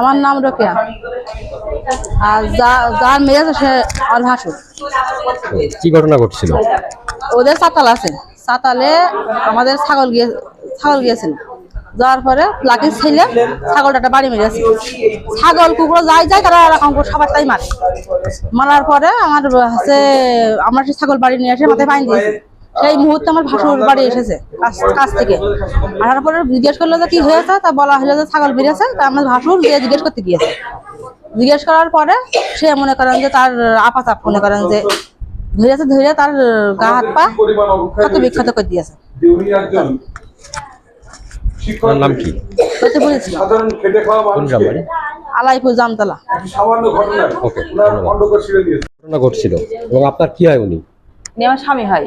আমার নাম রোকেয়া। আর যা যার মেয়ে আছে সে আর ভাসুর কি ঘটনা ঘটছিল? ওদের চাতাল আছে। চাতালে আমাদের ছাগল গিয়ে ছাগল গিয়েছিল। যাওয়ার পরে লাকি ছেলে ছাগলটা একটা বাড়ি মেরেছে ছাগল কুকুর যাই যায় তারা এরকম করে সবার তাই মারে। মারার পরে আমার হচ্ছে আমরা ছাগল বাড়ি নিয়ে এসে মাথায় পানি দিয়েছি। সেই মুহূর্তে আমার ভাসুর বাড়ি এসেছে কাছ কাছ থেকে। আসার পরে জিজ্ঞেস করল যে কি হয়েছে তা বলা হলো যে ছাগল বেরিয়েছে তা আমার ভাসুর গিয়ে জিজ্ঞেস করতে গিয়েছে। জিজ্ঞেস করার পরে সে মনে করেন যে তার আপা চাপ মনে করেন যে ধরেছে ধরে তার গা হাত পা ক্ষত বিক্ষত করে দিয়েছে। নাম কি? আলাইপুর জামতলা। ঘটনা ঘটছিল। এবং আপনার কি হয় উনি? উনি আমার স্বামী হয়।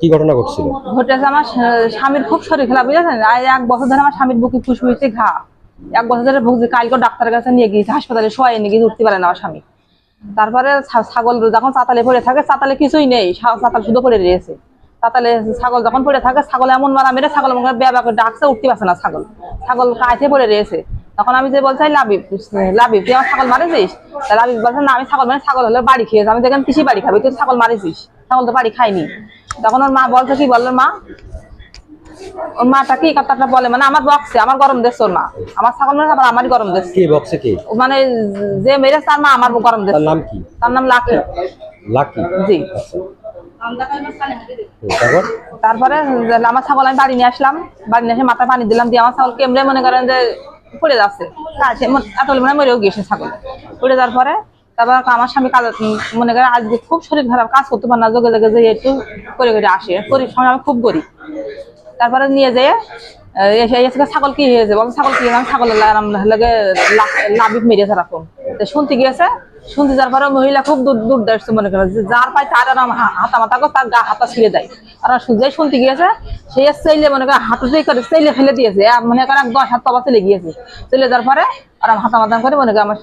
কি ঘটনা ঘটছিল? ঘটেছে আমার স্বামীর খুব শরীর বুঝেছেন? এক বছর ধরে আমার স্বামীর বুকে ঘা। এক বছর ধরে কালকে ডাক্তারের কাছে নিয়ে হাসপাতালে শোয়াই নিয়ে গিয়ে উঠতে পারে না আমার স্বামী। তারপরে ছাগল যখন চাতালে পড়ে থাকে, চাতালে কিছুই নেই চাতাল শুধু পড়ে রয়েছে। চাতালে ছাগল যখন পড়ে থাকে, ছাগল এমন মারা মেরে ছাগল বেবা করে ডাকছে, উঠতে পারছে না ছাগল। ছাগল কাছে পড়ে রয়েছে। তখন আমি যে বলছি লাবিব লাবিব, তুই আমার ছাগল মারেছিস? লাবিব বলছে, না, আমি ছাগল মানে ছাগল হলে বাড়ি খেয়েছে আমি দেখেন কিসি বাড়ি খাবি, তুই ছাগল মারেছিস, ছাগল তো বাড়ি খাইনি তখন ওর মা বলছে কি বলল মা ওর মাটা কি কথাটা বলে? মানে আমার বক্সে আমার গরম দেশ ওর মা। আমার ছাগল মানে আবার আমারই গরম দেশ কি বক্সে কি? মানে যে মেরে তার মা আমার গরম দেশ তার নাম কি? তার নাম লাকি। লাকি? জি। তারপরে? আমার ছাগল আমি বাড়ি নিয়ে আসলাম। বাড়ি নিয়ে এসে মাথায় পানি দিলাম দিয়ে আমার ছাগল কেমনে মনে করেন যে পড়ে যাচ্ছে। এতল মানে মরেও গিয়েছে ছাগল। পড়ে যাওয়ার পরে তারপর আমার স্বামী কাজ মনে করে আজকে খুব শরীর খারাপ, কাজ করতে পারে না যোগে যে একটু করে করে আসে। করি সময় আমি খুব করি তারপরে নিয়ে যেয়ে ছাগল কি হয়েছে? বল ছাগল কি আমি লাগাম লাগে লাভিক তো শুনতে গিয়েছে, শুনতে যাওয়ার পরে মহিলা খুব দূর দূর মনে করে যার পায় তার হাতা করে তার গা হাতা ছিঁড়ে দেয়। আর যে শুনতে গিয়েছে সেই চাইলে মনে করে হাঁটুতেই করে চাইলে ফেলে দিয়েছে মনে করে দশ হাত তবা চলে গিয়েছে। চলে যাওয়ার পরে হাতা মাথা করে মনে করে আমার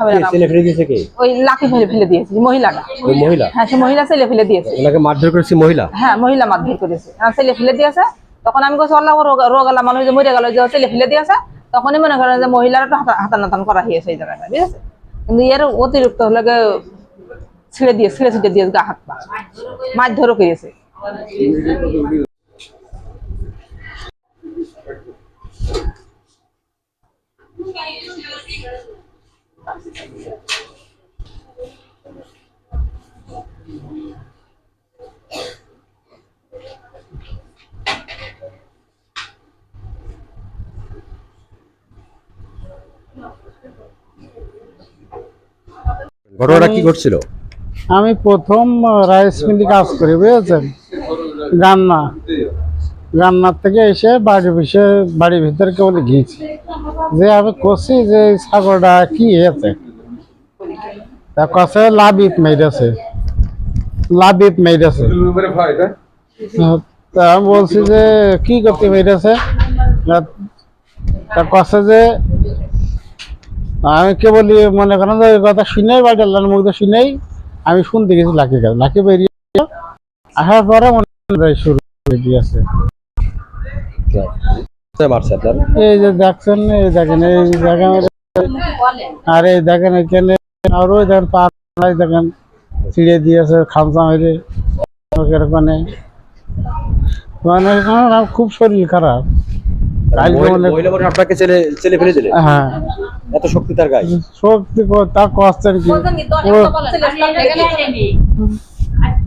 ওই লাঠি ফেলে ফেলে দিয়েছে মহিলাটা। মহিলা? হ্যাঁ সে মহিলা ছেলে ফেলে দিয়েছে। মারধর করেছে মহিলা? হ্যাঁ মহিলা মারধর করেছে। ছেলে ফেলে দিয়েছে। তখন আমি বলছি আল্লাহ রোগ আল্লাহ মানুষ যে মরে গেল যে ছেলে ফেলে দিয়েছে। তখনই মনে করেন যে মহিলার একটু হাতা- হাতান নাতান করা হয়েছে এই জায়গাটা ঠিক আছে কিন্তু এর অতিরিক্ত হলে ছিঁড়ে দিয়ে ছিঁড়ে ছিঁড়ে দিয়েছে গা হাত পা মারধরও করেছে। ঘটনাটা কি ঘটছিল? আমি প্রথম রাইস মিলে কাজ করি বুঝেছেন? গান্না গান্নার থেকে এসে বাড়ির বিষে বাড়ির ভিতরে কেবল গিয়েছি। যে আমি করছি যে ছাগলটা কি হয়েছে? তা ভয় তাই তা আমি বলছি যে, কি করতে মেরেছে? তা- কছে যে, আমি কে বলি মনে করেন যে কথা শুনেই বাড়ি আল্লাহর মুখ শুনেই আমি শুনতে গেছি লাকি কাজ লাকি বেরিয়ে আসার পরে শুরু হয়ে এই যে দেখছেন এই দেখেন এই দেখেন আর এই দেখেন এখানে আর দেখেন পা দেখেন ছিঁড়ে দিয়েছে খামসা মেরে। ওখানে মানে খুব শরীর খারাপ। মনে- মনে হয় আপনাকে ছেলে ছেলে ফেলে দিলে? হ্যাঁ। এত শক্তি তার গায়ে? শক্তি কো- তা কষ্টের কি ও- খুব শরীর খারাপ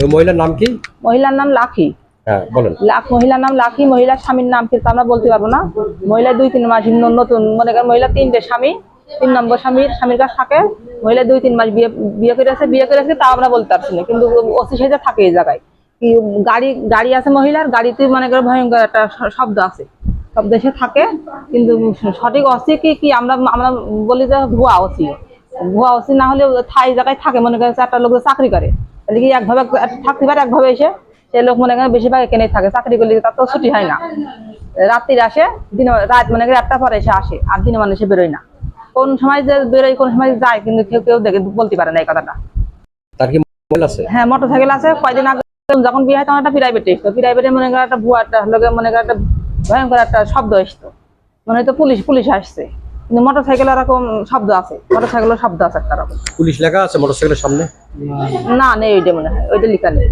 ওই মহিলার নাম কি? মহিলার নাম লাখি। হ্যাঁ বলেন। লাখ মহিলার নাম লাখি মহিলার স্বামীর নাম কিন্তু আমরা বলতে পারব না। মহিলা দুই তিন মাস নতুন। মনে করেন মহিলা তিনটে স্বামী তিন নম্বর স্বামীর স্বামীর কাছে থাকে। মহিলা দুই তিন মাস বিয়ে বিয়ে করেছে বিয়ে করেছে তা আমরা বলতে পারছি না। কিন্তু অতি সেজে থাকে এই জায়গায়। কি গাড়ি গাড়ি আছে মহিলার গাড়িতে মনে করে ভয়ঙ্কর একটা শব্দ আছে। সব দেশে থাকে কিন্তু সঠিক অসি কি কি আমরা আমরা বলি যে ভুয়া অসি ভুয়া অসি না হলে থাই জায়গায় থাকে মনে করেন একটা লোক চাকরি করে। তাহলে কি একভাবে থাকতে পারে একভাবে এসে সে লোক মনে করেন বেশিরভাগ এখানেই থাকে চাকরি করলে তার তো ছুটি হয় না। রাত্রির আসে দিন রাত মনে করেন একটা পরে এসে আসে আর দিনে মানুষে বেরোয় না। কোন সময় যে বেরোয় কোন সময় যায় কিন্তু কেউ কেউ দেখে বলতে পারে না এই কথাটা। তার কি মোবাইল আছে? হ্যাঁ মোটর সাইকেল আছে। কয়দিন আগে যখন বিয়ে হয় তখন একটা প্রাইভেটে এসতো। প্রাইভেটে মনে করেন একটা ভুয়া একটা লোকে মনে করেন একটা ভয়ঙ্কর একটা শব্দ এসতো। মনে হয়তো পুলিশ পুলিশ আসছে। কিন্তু মোটর সাইকেল এরকম শব্দ আছে। মোটর সাইকেলের শব্দ আছে একটা রকম। পুলিশ লেখা আছে মোটরসাইকেলের সামনে? না নেই ওইটা মনে হয়। ওইটা লিখা নেই।